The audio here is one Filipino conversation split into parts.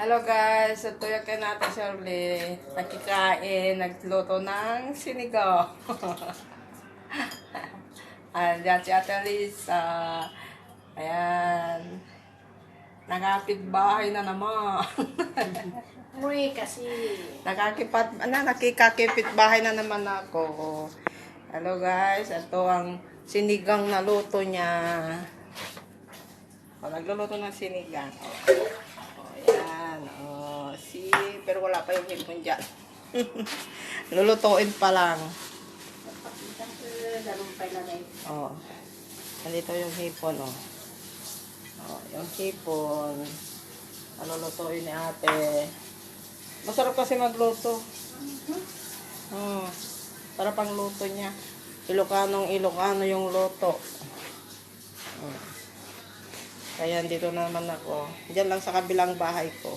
Hello guys, ito yung kay natin Shirley. Nakikain, nagluto ng sinigaw. Ayan si Ate Lisa. Ayan. Nakapit bahay na naman. Uy, kasi. Nakakipat, ano, nakikakipit bahay na naman ako. Hello guys, ito ang sinigang na luto niya. O, nagluluto ng sinigang. O. O, pero wala pa yung hipon dyan. Lulutuin pa lang. Dalumpay na rin. O, nandito yung hipon, o. O, yung hipon. Lulutuin ni ate. Masarap kasi magluto. Hmm. Sarap ang luto niya. Ilocanong Ilocano yung luto. Hmm. Kaya dito naman ako. Diyan lang sa kabilang bahay ko.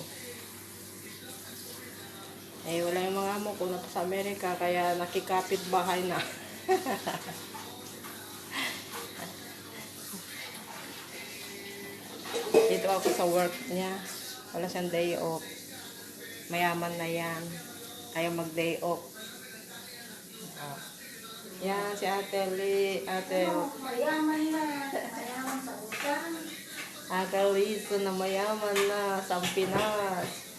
Eh, wala yung mga amo ko na sa Amerika, kaya nakikapit bahay na. dito ako sa work niya. Wala siyang day off. Mayaman na yan. Ayaw mag-day off. Ah. Yan, si Ate Lee. Ate, Mayaman na. Mayaman sa utang. Ate Lisa na mayaman na sa Pinas.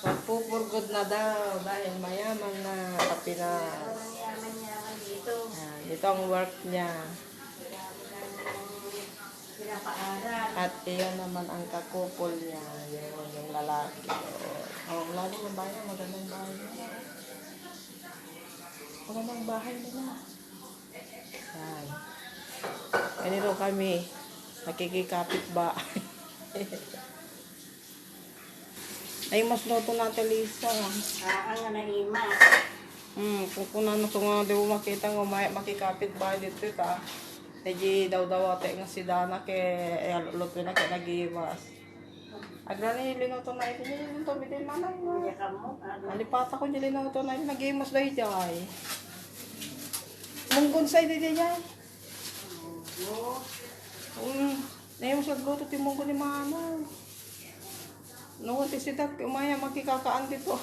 Magpupurgod na daw dahil mayaman na sa Pinas. Mayaman-yaman dito. Dito ang work niya. At iyan naman ang kakupol niya. Yun, yung lalaki. Oh, lalo ng bahay, magandang bahay. Magandang bahay nila. Yan. Ganito kami. Nakikikapit ba? Ay, mas luto natin, Lisa. Ah, ang naima. Hmm, kung kung ano nga, di mo makita nga, may, makikapit ba dito ka. Medyo daw daw ate nga si Dana ke, eh, luto na ke nagiwas. Agrani linuto na ito niya yung tobi din ka mo. Ano? Alipata ko niya linuto na ito, nagiwas dahi jay. Munggon sa ito jay. Oo. Um, nayon sa luto ti munggon ni mama. No, ti si Dak, umaya makikakaan dito.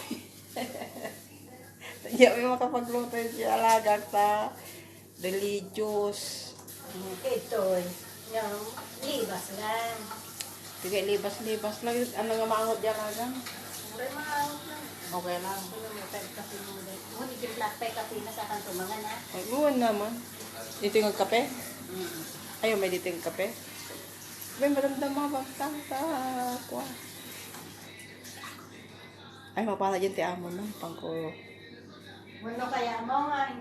Hindi may makapagluto yung alaga sa religious. Ito. Yung libas lang. Sige, libas-libas lang. Ano nga maangot dyan agang? Mura maawag lang. Okay lang. Ano mo dahil. Mo di kinlakpay kasi na sa kantumangan ha. Ay, buwan naman. Dito yung kape? Mm. Ayaw, may dito yung kape? May maramdam mga bagtata. Ay, mapala dyan ti amo na. Pangko. Ano kaya mo nga